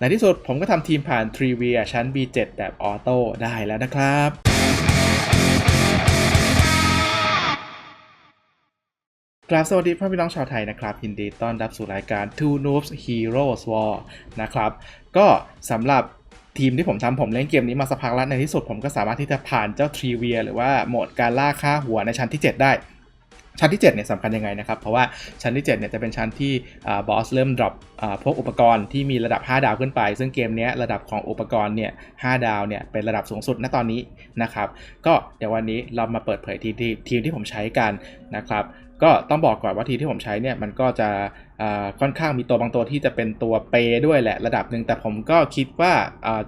ในที่สุดผมก็ทำทีมผ่าน t r i v i a ชั้น B7 แบบออโต้ได้แล้วนะครับ กราบสวัสดีพ่อพี่น้องชาวไทยนะครับ ยินดีต้อนรับสู่รายการ Two Noobs Heroes War นะครับ ก็สำหรับทีมที่ผมทำผมเล่นเกมนี้มาสักพักแล้วในที่สุดผมก็สามารถที่จะผ่านเจ้าทรีเวียหรือว่าโหมดการล่าค่าหัวในชั้นที่ 7 ได้ ชั้นที่7เนี่ยสำคัญยังไงนะครับ เพราะว่าชั้นที่7เนี่ยจะเป็นชั้นที่บอสเริ่มดรอปพวกอุปกรณ์ที่มีระดับ 5 ดาวขึ้นไป ซึ่งเกมนี้ระดับของอุปกรณ์เนี่ย5ดาวเนี่ยเป็นระดับสูงสุดณตอนนี้นะครับ ก็เดี๋ยววันนี้เรามาเปิดเผยทีมที่ทีมที่ผมใช้กันนะครับก็ต้องบอกก่อนว่าทีที่ผมใช้เนี่ยมันก็จะค่อนข้างมีตัวบางตัวที่จะเป็นตัวเปด้วยแหละระดับหนึ่งแต่ผมก็คิดว่า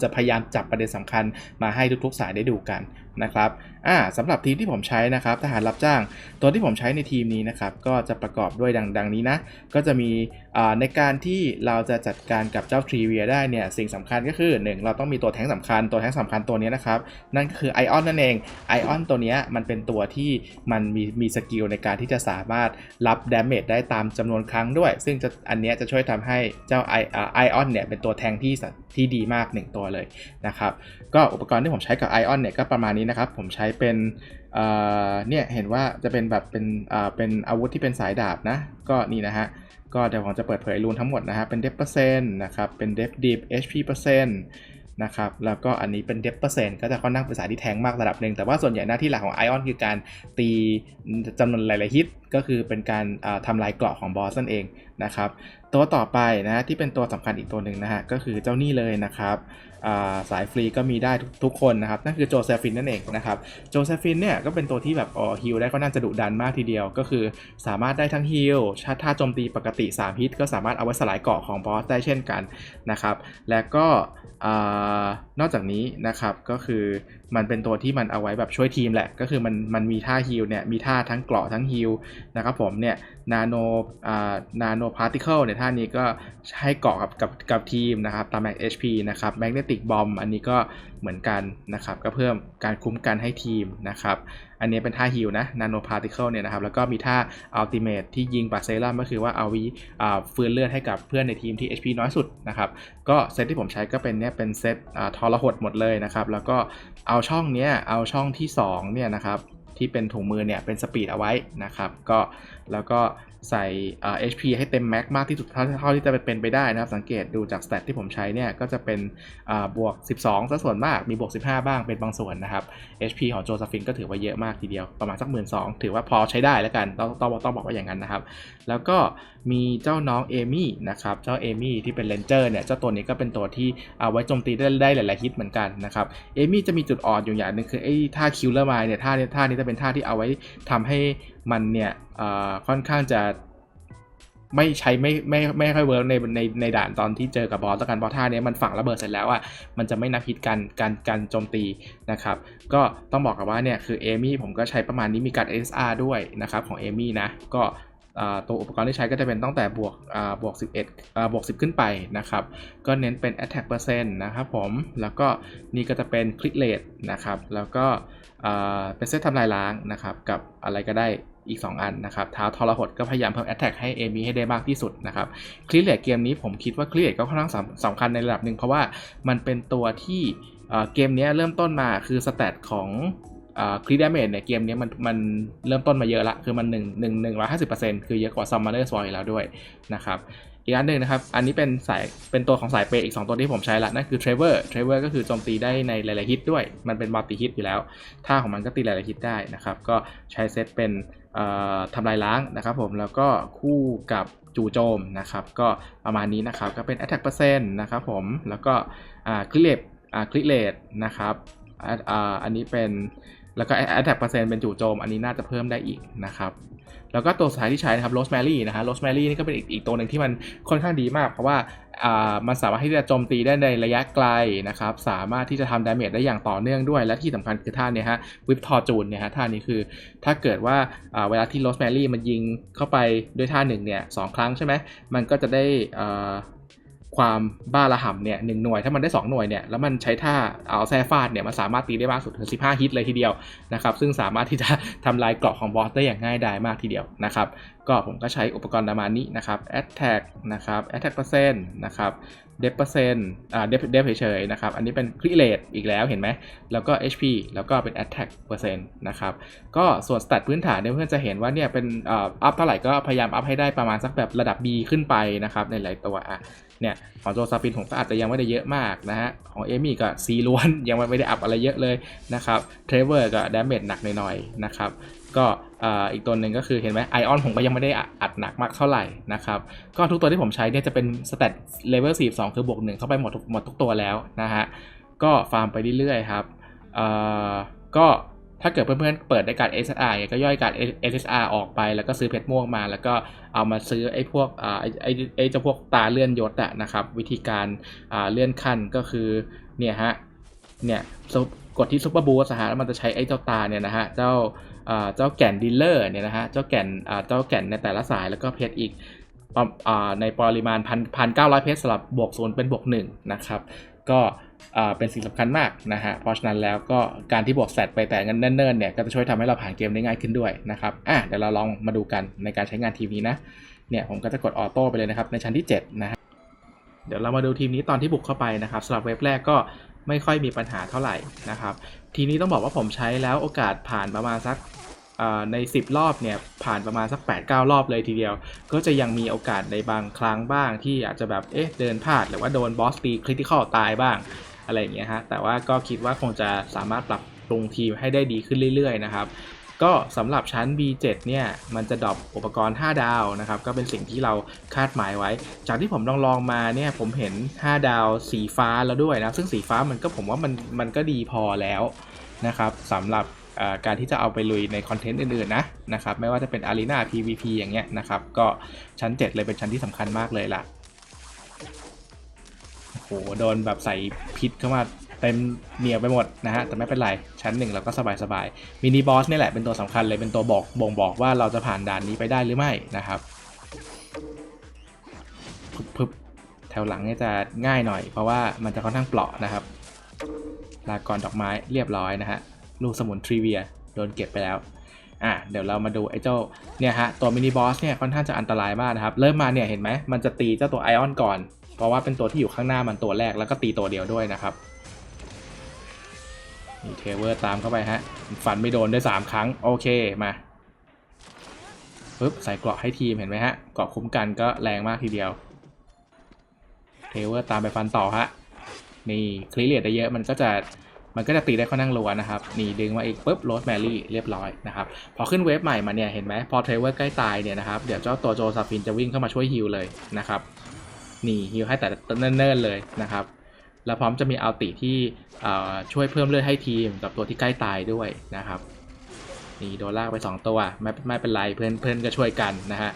จะพยายามจับประเด็นสำคัญมาให้ทุกๆสายได้ดูกันนะครับอ่าสำหรับทีมที่ผมใช้นะครับทหารรับจ้าง ตัวที่ผมใช้ในทีมนี้นะครับก็จะประกอบด้วยดังดังนี้นะ ก็จะมีในการที่เราจะจัดการกับเจ้าทรีเวียได้เนี่ยสิ่งสำคัญก็คือ 1 เราต้องมีตัวแท้งสำคัญ ตัวแท้งสำคัญตัวนี้นะครับ นั่นก็คือไอออนนั่นเองไอออนตัวนี้มันเป็นตัวที่มันมีมีสกิลในการที่จะสามารถรับดาเมจได้ตามจำนวนครั้งด้วย ซึ่งจะอันนี้จะช่วยทำให้เจ้าไอไอออนเนี่ยเป็นตัวแทงที่ที่ดีมาก 1 ตัวเลยนะครับ ก็อุปกรณ์ที่ผมใช้กับไอออนเนี่ยก็ประมาณนี้นะครับ ผมใช้เป็นเนี่ยเห็นว่าจะเป็นแบบเป็นเป็นอาวุธที่เป็นสายดาบนะ ก็นี่นะฮะ ก็เดี๋ยวผมจะเปิดเผยรูนทั้งหมดนะฮะ เป็นเดฟเปอร์เซ็นต์นะครับ เป็นเดฟดิฟ HP เปอร์เซ็นต์นะครับ แล้วก็อันนี้เป็นเดฟเปอร์เซ็นต์ก็จะค่อนข้างเป็นสายที่แทงมากระดับหนึ่ง แต่ว่าส่วนใหญ่หน้าที่หลักของไอออนคือการตีจำนวนหลาย ๆ ฮิต ก็คือเป็นการทำลายเกราะของบอสนั่นเองนะครับ ตัวต่อไปนะที่เป็นตัวสำคัญอีกตัวหนึ่งนะฮะก็คือเจ้านี่เลยนะครับสายฟรีก็มีได้ทุกคนนะครับนั่นคือโจเซฟินนั่นเองนะครับโจเซฟินเนี่ยก็เป็นตัวที่แบบออฮิลได้ก็น่าจะดุดันมากทีเดียว ก็คือสามารถได้ทั้งฮิลชาถ้าโจมตีปกติ 3 ฮิต ก็สามารถเอาไว้สลายเกาะของบอสได้เช่นกันนะครับและก็นอกจากนี้นะครับก็คือ มันเป็นตัวที่มันเอาไว้แบบช่วยทีมแหละ ก็คือมันมันมีท่าฮิลเนี่ยมีท่าทั้งเกราะทั้งฮิลนะครับผมเนี่ยนาโนอ่านาโนพาร์ติเคิลเนี่ยท่านี้ก็ให้เกาะกับกับกับทีมนะครับตามแม็ก HP นะครับแมกเนติกบอมอันนี้ก็ เหมือนกันนะครับ ก็เพิ่มการคุ้มกันให้ทีมนะครับ อันนี้เป็นท่าฮิลนะนาโนพาร์ติเคิลเนี่ยนะครับ แล้วก็มีท่าอัลติเมทที่ยิงปัดเซรั่มก็คือว่าเอาวิฟื้นเลือดให้กับเพื่อนในทีมที่ HP น้อยสุดนะครับ ก็เซตที่ผมใช้ก็เป็นเนี่ยเป็นเซตทอรหดหมดเลยนะครับ แล้วก็เอาช่องเนี้ยเอาช่องที่2เนี่ยนะครับ ที่เป็นถุงมือเนี่ยเป็นสปีดเอาไว้นะครับก็แล้วก็ใส่ HP ให้เต็มแม็กมากที่สุดเท่าที่จะเป็นไปได้นะครับ สังเกตดูจากสเตตที่ผมใช้เนี่ย ก็จะเป็นบวก 12ซะส่วนมากมีบวก 15 บ้างเป็นบางส่วนนะครับ HP ของโจซาฟินก็ถือว่าเยอะมากทีเดียว ประมาณสักหมื่นสองถือว่าพอใช้ได้แล้วกัน ต้องต้องต้องบอกว่าอย่างนั้นนะครับ แล้วก็มีเจ้าน้องเอมี่นะครับ เจ้าเอมี่ที่เป็นเลนเจอร์เนี่ย เจ้าตัวนี้ก็เป็นตัวที่เอาไว้โจมตีได้ได้หลายๆฮิตเหมือนกันนะครับเอมี่จะมีจุดอ่อนอยู่อย่างหนึ่งคือไอ้ท่าคิวเลอร์มเนี่ยท่านี้ท่านี้จะเป็นท่าที่เอาไว้ทำให้มันเนี่ยค่อนข้างจะไม่ใช้ไม่ไม่ไม่ค่อยเวิร์กในในในด่านตอนที่เจอกับบอสแล้วกันเพราะท่านี้มันฝังระเบิดเสร็จแล้วอะมันจะไม่นับพิดกันการการโจมตีนะครับ ก็ต้องบอกกับว่าเนี่ยคือเอมี่ผมก็ใช้ประมาณนี้มีการ SR ด้วยนะครับของเอมี่นะก็ ตัวอุปกรณ์ที่ใช้ก็จะเป็นตั้งแต่บวกบวก 11บวก 10 ขึ้นไปนะครับ ก็เน้นเป็น attack percent นะครับผม แล้วก็นี่ก็จะเป็น click rate นะครับ แล้วก็เป็นเซตทำลายล้างนะครับ กับอะไรก็ได้อีก 2 อันนะครับเท้าทรหดก็พยายามเพิ่มแอตแทกให้เอมีให้ได้มากที่สุดนะครับคลีเลียเกมนี้ผมคิดว่าคลีเลียก็ค่อนข้างสำคัญในระดับหนึ่งเพราะว่ามันเป็นตัวที่เกมนี้เริ่มต้นมาคือสแตทของ คลีดเมจเนี่ยเกมนี้มันมันเริ่มต้นมาเยอะละ คือมัน 1 1 1 5 0 คือเยอะกว่าซัมมาเนอร์สวอยแล้วด้วยนะครับ อีกอันหนึ่งนะครับ อันนี้เป็นสายเป็นตัวของสายเปย์อีก 2 ตัวที่ผมใช้ละนั่นคือเทรเวอร์เทรเวอร์ก็คือโจมตีได้ในหลาย ๆ ฮิตด้วย มันเป็นมัลติฮิตอยู่แล้วท่าของมันก็ตีหลาย ๆ ฮิตได้นะครับ ก็ใช้เซตเป็นทำลายล้างนะครับผมแล้วก็คู่กับจู่โจมนะครับ ก็ประมาณนี้นะครับ ก็เป็น attack percent นะครับผมแล้วก็คลิเลตคลิเลตนะครับอันนี้เป็น แล้วก็ attack percent เป็นจู่โจม อันนี้น่าจะเพิ่มได้อีกนะครับแล้วก็ตัวสุดท้ายที่ใช้นะครับโรสแมรี่นะฮะโรสแมรี่นี่ก็เป็นอีกอีกตัวหนึ่งที่มันค่อนข้างดีมาก เพราะว่าอ่ามันสามารถที่จะโจมตีได้ในระยะไกลนะครับสามารถที่จะทำดาเมจได้อย่างต่อเนื่องด้วย และที่สำคัญคือท่านี้ฮะวิปทอร์จูนเนี่ยฮะท่านี้คือถ้าเกิดว่าอ่าเวลาที่โรสแมรี่มันยิงเข้าไปด้วยท่าหนึ่งเนี่ยสครั้งใช่ไหมมันก็จะได้อ่า ความบ้าระห่ำเนี่ยหนึ่งหน่วยถ้ามันได้ 2 หน่วยเนี่ยแล้วมันใช้ท่าเอาแซ่ฟาดเนี่ยมันสามารถตีได้มากสุดถึง 15 ฮิตเลยทีเดียวนะครับซึ่งสามารถที่จะทำลายเกราะของบอสได้อย่างง่ายดายมากทีเดียวนะครับก็ผมก็ใช้อุปกรณ์ประมาณนี้นะครับ attack นะครับ attack percent นต์นะครับเดฟเปอร์เซ็นต์อ่าเดฟเดฟเฉยๆนะครับ อันนี้เป็นคริเลตอีกแล้วเห็นไหม แล้วก็ HP แล้วก็เป็น attack เปอร์เซ็นต์นะครับ ก็ส่วนส t ตพื้นฐานเนี่ยเพื่อนจะเห็นว่าเนี่ยเป็นอ่าอัพเท่าไหร่ก็พยายามอัพให้ได้ประมาณสักแบบระดับ B ขึ้นไปนะครับในหลายตัวอะเนี่ยของโจซาปินผมก็อาจจะยังไม่ได้เยอะมากนะฮะ ของเอมี่ก็ซีล้วนยังไม่ได้อัพอะไรเยอะเลยนะครับเทรเวอร์ก็ดาเมจหนักหน่อยๆนะครับ ก็ อีกตัวหนึ่งก็คือเห็นไหมไอออนผมก็ยังไม่ได้อัดหนักมากเท่าไหร่นะครับ ก็ทุกตัวที่ผมใช้เนี่ยจะเป็นสเตตเลเวล42 คือบวกหนึ่งเข้าไปหมดทุกหมดทุกตัวแล้วนะฮะ ก็ฟาร์มไปเรื่อยๆครับก็ถ้าเกิดเพื่อนๆเปิดในการ SSR เนี่ยก็ย่อยการ SSR ออกไปแล้วก็ซื้อเพชรม่วงมา แล้วก็เอามาซื้อไอ้พวกอไอ้ไอ้ไอ้เจ้าพวกตาเลื่อนยศอะนะครับ วิธีการเลื่อนขั้นก็คือเนี่ยฮะเนี่ยกดที่ซุปเปอร์บูสฮะแล้วมันจะใช้ไอ้เจ้าตาเนี่ยนะฮะเจ้า เจ้าแก่นดีลเลอร์เนี่ยนะฮะเจ้าแก่นเจ้าแก่นในแต่ละสายแล้วก็เพชรอีกอในปริมาณพันพันเก้าร้อยเพชรสำหรับบวกศูนย์เป็นบวกหนึ่งนะครับ ก็เป็นสิ่งสำคัญมากนะฮะเพราะฉะนั้นแล้วก็การที่บวกแซดไปแต่เงินเนิ่นๆเนี่ยก็จะช่วยทำให้เราผ่านเกมได้ง่ายขึ้นด้วยนะครับอะเดี๋ยวเราลองมาดูกันในการใช้งานทีมนี้นะเนี่ยผมก็จะกดออโต้ไปเลยนะครับในชั้นที่7นะฮะเดี๋ยวเรามาดูทีมนี้ตอนที่บุกเข้าไปนะครับสำหรับเว็บแรกก็ไม่ค่อยมีปัญหาเท่าไหร่นะครับ ทีนี้ต้องบอกว่าผมใช้แล้วโอกาสผ่านประมาณสัก ใน 10 รอบเนี่ยผ่านประมาณสัก 8-9 รอบเลยทีเดียว ก็จะยังมีโอกาสในบางครั้งบ้างที่อาจจะแบบเอ๊ะเดินพลาดหรือว่าโดนบอสตีคริติคอลตายบ้างอะไรอย่างเงี้ยฮะแต่ว่าก็คิดว่าคงจะสามารถปรับปรุงทีมให้ได้ดีขึ้นเรื่อยๆนะครับก็สำหรับชั้น B7 เนี่ย มันจะดรอปอุปกรณ์ 5 ดาวนะครับ ก็เป็นสิ่งที่เราคาดหมายไว้ จากที่ผมลองลองมาเนี่ย ผมเห็น 5 ดาวสีฟ้าแล้วด้วยนะ ซึ่งสีฟ้ามันก็ผมว่ามันมันก็ดีพอแล้วนะครับสำหรับ การที่จะเอาไปลุยในคอนเทนต์อื่นๆนะนะครับไม่ว่าจะเป็น Arena PVP อย่างเงี้ยนะครับก็ชั้น 7 เลยเป็นชั้นที่สำคัญมากเลยล่ะโอ้โหโดนแบบใส่พิษเข้ามาเต็มเหนียวไปหมดนะฮะแต่ไม่เป็นไร ชั้นหนึ่งเราก็สบายๆมินิบอสนี่แหละเป็นตัวสำคัญเลยเป็นตัวบอกบ่งบอกว่าเราจะผ่านด่านนี้ไปได้หรือไม่นะครับพึบพึบแถวหลังนี่จะง่ายหน่อย เพราะว่ามันจะค่อนข้างเปราะนะครับลากรดอกไม้เรียบร้อยนะฮะ ลูกสมุนทรีเวียโดนเก็บไปแล้วอะเดี๋ยวเรามาดูไอ้เจ้าเนี่ยฮะตัวมินิบอสเนี่ยค่อนข้างจะอันตรายมากนะครับ เริ่มมาเนี่ยเห็นไหมมันจะตีเจ้าตัวไอออนก่อน เพราะว่าเป็นตัวที่อยู่ข้างหน้ามันตัวแรกแล้วก็ตีตัวเดียวด้วยนะครับมีเทเวอร์ตามเข้าไปฮะฟันไม่โดนได้3ครั้งโอเคมาปึ๊บใส่เกราะให้ทีมเห็นไหมฮะเกราะคุ้มกันก็แรงมากทีเดียวเทเวอร์ตามไปฟันต่อฮะนี่คลีเลียดได้เยอะมันก็จะ มันก็จะตีได้ค่อนข้างรัวนะครับนี่ดึงมาอีกปุ๊บโรสแมรี่เรียบร้อยนะครับพอขึ้นเวฟใหม่มาเนี่ยเห็นไหมพอเทรเวอร์ใกล้ตายเนี่ยนะครับเดี๋ยวเจ้าตัวโจซาฟินจะวิ่งเข้ามาช่วยฮิลเลยนะครับนี่ฮิลให้แต่เนิ่นๆเลยนะครับแล้วพร้อมจะมีอัลติที่ช่วยเพิ่มเลือดให้ทีมกับตัวที่ใกล้ตายด้วยนะครับนี่โดนลากไป 2 ตัวไม่ไม่เป็นไรเพื่อนเพื่อนก็ช่วยกันนะฮะ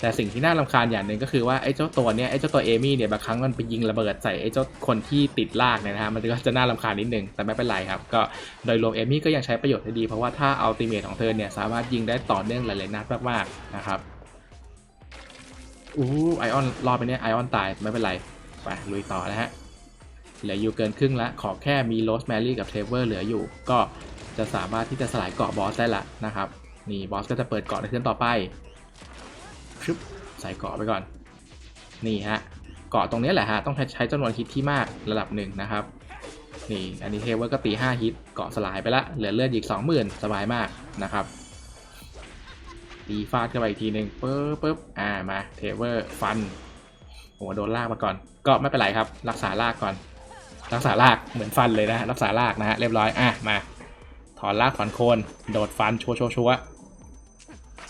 แต่สิ่งที่น่ารำคาญอย่างหนึ่งก็คือว่าไอ้เจ้าตัวเนี้ยไอ้เจ้าตัวเอมี่เนี่ยบางครั้งมันไปยิงระเบิดใส่ไอ้เจ้าคนที่ติดลากเนี่ยนะฮะมันก็จะน่ารำคาญนิดนึงแต่ไม่เป็นไรครับ ก็โดยรวมเอมี่ก็ยังใช้ประโยชน์ได้ดีเพราะว่าถ้าอัลติเมทของเธอเนี่ยสามารถยิงได้ต่อเนื่องหลายๆนัดมากๆนะครับอู้ไอออนรอไปเนี่ยไอออนตายไม่เป็นไรไปลุยต่อนะฮะเหลืออยู่เกินครึ่งล้วขอแค่มีโรสแมรี่กับเทเวอร์เหลืออยู่ ก็จะสามารถที่จะสลายเกาะบอสได้ละนะครับนี่บอสก็จะเปิดเกาะในเทิร์นต่อไป ชึบใส่เกาะไปก่อน นี่ฮะเกาะตรงนี้แหละฮะต้องใช้จำนวนฮิตที่มากระดับหนึ่งนะครับนี่อันนี้เทเวอร์ก็ตี5ฮิตเกาะสลายไปละเหลือเลือดอีก20,000 สบายมากนะครับตีฟาดเข้าไปอีกทีหนึ่งปึ๊บปึ๊บอ่ามาเทเวอร์ฟันโอ้โดนลากมาก่อน ก็ไม่เป็นไรครับ รักษาลากก่อน รักษาลากเหมือนฟันเลยนะฮะรักษาลากนะฮะเรียบร้อยอะมาถอนลากถอนโคน โดดฟันชัวชัวชัว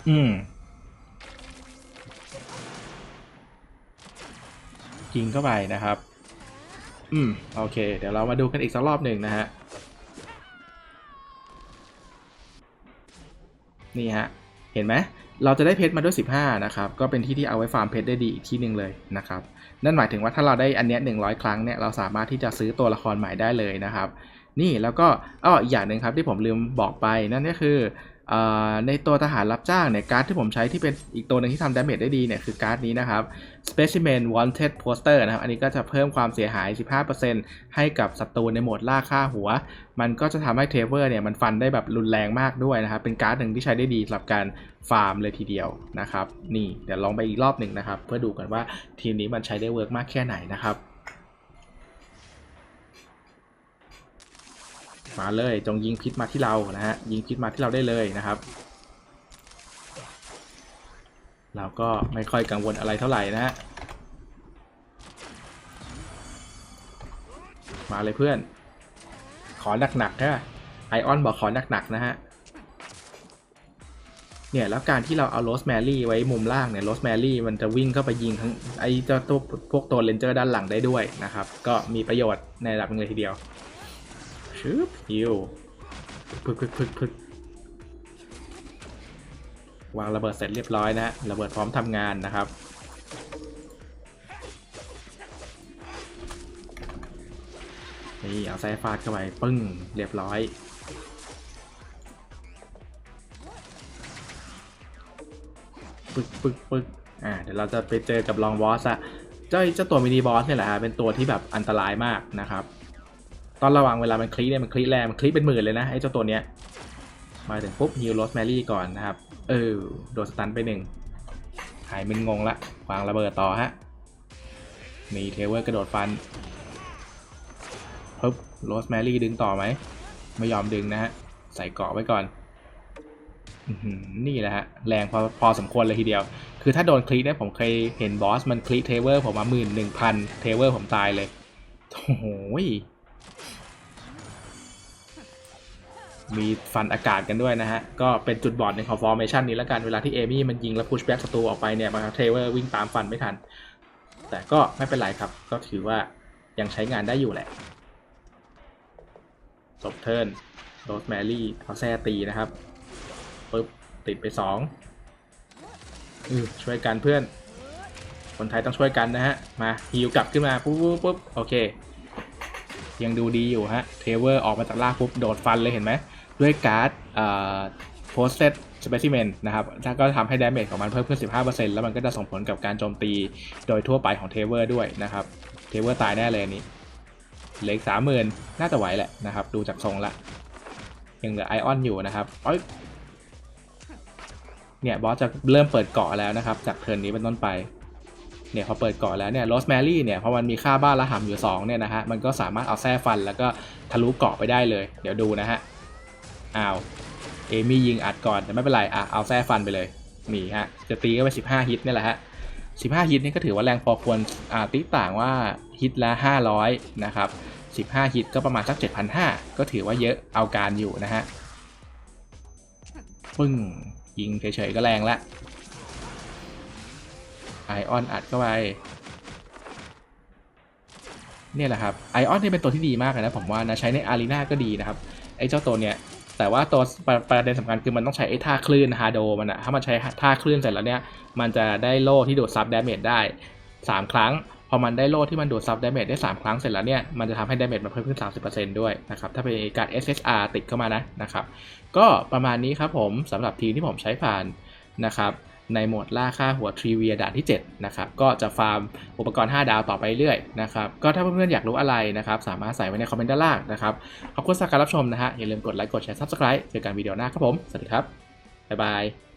อืม ยิงเข้าไปนะครับ อืม โอเค เดี๋ยวเรามาดูกันอีกสักรอบหนึ่งนะฮะ นี่ฮะ เห็นไหม เราจะได้เพชรมาด้วย 15 นะครับ ก็เป็นที่ที่เอาไว้ฟาร์มเพชรได้ดีอีกที่หนึ่งเลยนะครับ นั่นหมายถึงว่าถ้าเราได้อันเนี้ย100 ครั้งเนี่ย เราสามารถที่จะซื้อตัวละครใหม่ได้เลยนะครับ นี่แล้วก็อ้ออีกอย่างหนึ่งครับที่ผมลืมบอกไปนั่นก็คือเอ่อ ในตัวทหารรับจ้างเนี่ยการ์ดที่ผมใช้ที่เป็นอีกตัวหนึ่งที่ทำดาเมจได้ดีเนี่ยคือการ์ดนี้นะครับ Specimen Wanted Poster นะครับ อันนี้ก็จะเพิ่มความเสียหาย 15%ให้กับศัตรูในโหมดล่าฆ่าหัว มันก็จะทำให้เทเวอร์เนี่ยมันฟันได้แบบรุนแรงมากด้วยนะครับ เป็นการ์ดหนึ่งที่ใช้ได้ดีสำหรับการฟาร์มเลยทีเดียวนะครับ นี่เดี๋ยวลองไปอีกรอบหนึ่งนะครับ เพื่อดูกันว่าทีมนี้มันใช้ได้เวิร์กมากแค่ไหนนะครับ มาเลยจงยิงพิษมาที่เรานะฮะยิงพิษมาที่เราได้เลยนะครับ เราก็ไม่ค่อยกังวลอะไรเท่าไหร่นะฮะมาเลยเพื่อน ขอหนักๆนะไอออนบอกขอหนักๆนะฮะเนี่ยแล้วการที่เราเอาโรสแมรี่ไว้มุมล่างเนี่ยโรสแมรี่มันจะวิ่งเข้าไปยิงทั้งไอเจ้าตัวพวกตัวเลนเจอร์ด้านหลังได้ด้วยนะครับ ก็มีประโยชน์ในระดับนึงเลยทีเดียว ชึบฮิวพึกพึกพึกพึกวางระเบิดเสร็จเรียบร้อยนะฮะระเบิดพร้อมทำงานนะครับนี่เอาไซฟาดเข้าไปปึ้งเรียบร้อยปึกปึกปึกอ่าเดี๋ยวเราจะไปเจอกับลองบอสอะเจ้าเจ้าตัวมินิบอสเนี่ยแหละฮะเป็นตัวที่แบบอันตรายมากนะครับ ตอนระวังเวลามันคลีเนี่ยมันคลีแรงมันคลีเป็นหมื่นเลยนะไอ้เจ้าตัวเนี้ยมาถึงปุ๊บฮิวโรสแมรี่ก่อนนะครับ เออโดนสตันไปหนึ่งหายมึนงงละวางระเบิดต่อฮะมีเทเวอร์กระโดดฟันปุ๊บโรสแมรี่ดึงต่อไหมไม่ยอมดึงนะฮะใส่เกาะไว้ก่อนนี่แหละฮะแรงพอพอสมควรเลยทีเดียว คือถ้าโดนคลีเนี่ยผมเคยเห็นบอสมันคลีเทเวอร์ผมมาหมื่นหนึ่งพันเทเวอร์ผมตายเลยโอ้โห มีฟันอากาศกันด้วยนะฮะ ก็เป็นจุดบอดในของ formation นี้แล้วกันเวลาที่เอมี่มันยิงแล้วพุชแบ็กศัตรูออกไปเนี่ยบางเทเวอร์วิ่งตามฟันไม่ทัน แต่ก็ไม่เป็นไรครับ ก็ถือว่ายังใช้งานได้อยู่แหละจบเทิร์นโรสแมรี่เอาแซ่ตีนะครับปึ๊บติดไปสองอืช่วยกันเพื่อน คนไทยต้องช่วยกันนะฮะ มาฮิวกลับขึ้นมาปุ๊บปุ๊บปุ๊บโอเค ยังดูดีอยู่ฮะ เทเวอร์ออกมาจากล่างปุ๊บ โดดฟันเลยเห็นไหม ด้วยการ์ดเอ่อ posted specimen นะครับถ้าก็ทำให้ damage ของมันเพิ่มขึ้น 15%แล้วมันก็จะส่งผลกับการโจมตีโดยทั่วไปของเทเวอร์ด้วยนะครับ เทเวอร์ตายแน่เลยอันนี้เหลืออีกสามหมื่นน่าจะไหวแหละนะครับ ดูจากทรงละ ยังเหลือไอออนอยู่นะครับเอ้ยเนี่ยบอสจะเริ่มเปิดเกาะแล้วนะครับ จากเทิร์นนี้เป็นต้นไป เนี่ยพอเปิดเกาะแล้วเนี่ยโรสแมรี่เนี่ยพอมันมีค่าบ้านละหำอยู่2เนี่ยนะฮะ มันก็สามารถเอาแส้ฟันแล้วก็ทะลุเกาะไปได้เลย เดี๋ยวดูนะฮะ อ้าว เอมี่ยิงอัดก่อนแต่ไม่เป็นไรอะเอาแส้ฟันไปเลยนี่ฮะจะตีก็ไป15ฮิตนี่แหละฮะ15ฮิตนี่ก็ถือว่าแรงพอควรอ่าตีต่างว่าฮิตละ500นะครับ15ฮิตก็ประมาณสัก7,500ก็ถือว่าเยอะเอาการอยู่นะฮะปึ้งยิงเฉยๆก็แรงละไอออนอัดเข้าไปเนี่ยแหละครับไอออนนี่เป็นตัวที่ดีมากเลยนะผมว่านะใช้ในอารีนาก็ดีนะครับไอเจ้าตัวเนี้ย แต่ว่าตัวประประเด็นสำคัญคือมันต้องใช้ไอ้ท่าคลื่นฮาโดมันอะถ้ามันใช้ท่าคลื่นเสร็จแล้วเนี่ยมันจะได้โล่ที่ดูดซับดาเมจได้ 3 ครั้ง พอมันได้โล่ที่มันดูดซับดาเมจได้ 3 ครั้งเสร็จแล้วเนี่ยมันจะทำให้ดาเมจมันเพิ่มขึ้น 30%ด้วยนะครับถ้าเป็นการ SSR ติดเข้ามานะนะครับก็ประมาณนี้ครับผมสำหรับทีมที่ผมใช้ผ่านนะครับ ในโหมดล่าค่าหัวทรีเวียด่านที่7นะครับก็จะฟาร์มอุปกรณ์ 5 ดาวต่อไปเรื่อยนะครับก็ถ้าเพื่อนๆอยากรู้อะไรนะครับสามารถใส่ไว้ในคอมเมนต์ด้านล่างนะครับขอบคุณสักการรับชมนะฮะอย่าลืมกดไลค์กดแชร์ซับสไครต์เจอกันวิดีโอหน้าครับผม สวัสดีครับ บ๊ายบาย